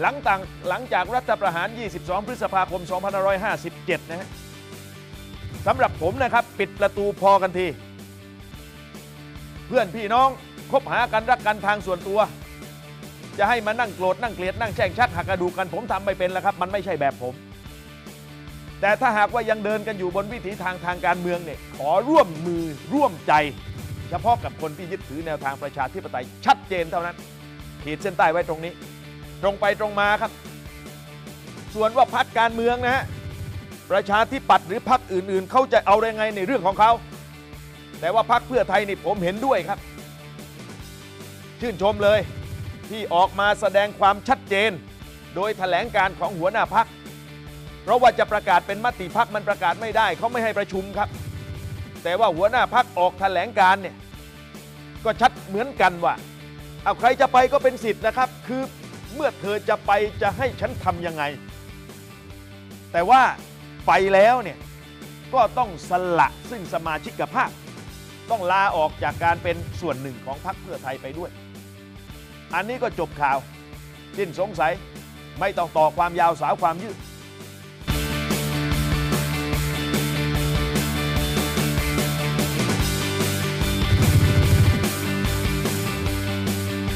หลังต่างหลังจากรัฐประหาร 22 พฤษภาคม 2557 นะฮะสำหรับผมนะครับ ปิดประตูพอกันที เพื่อนพี่น้องคบหากันรักกันทางส่วนตัว จะให้มานั่งโกรธนั่งเกลียดนั่งแช่งชักหักกระดูกกันผมทำไม่เป็นแล้วครับ มันไม่ใช่แบบผม แต่ถ้าหากว่ายังเดินกันอยู่บนวิถีทางทางการเมืองเนี่ยขอร่วมมือร่วมใจ เฉพาะกับคนที่ยึดถือแนวทางประชาธิปไตยชัดเจนเท่านั้น ขีดเส้นใต้ไว้ตรงนี้ ตรงไปตรงมาครับ ส่วนว่าพักการเมืองนะฮะประชาธิปัตย์หรือพักอื่นๆ เขาจะเอาได้ไงในเรื่องของเขา แต่ว่าพักเพื่อไทยนี่ผมเห็นด้วยครับ ชื่นชมเลยที่ออกมาแสดงความชัดเจน โดยแถลงการของหัวหน้าพัก เพราะว่าจะประกาศเป็นมติพักมันประกาศไม่ได้ เขาไม่ให้ประชุมครับ แต่ว่าหัวหน้าพักออกแถลงการเนี่ยก็ชัดเหมือนกันว่าเอาใครจะไปก็เป็นสิทธิ์นะครับ คือ เมื่อเธอจะไปจะให้ฉันทำยังไง แต่ว่าไปแล้วเนี่ยก็ต้องสละซึ่งสมาชิกภาพ ต้องลาออกจากการเป็นส่วนหนึ่งของพรรคเพื่อไทยไปด้วย อันนี้ก็จบข่าว สิ้นสงสัยไม่ต้องต่อความยาวสาวความยืด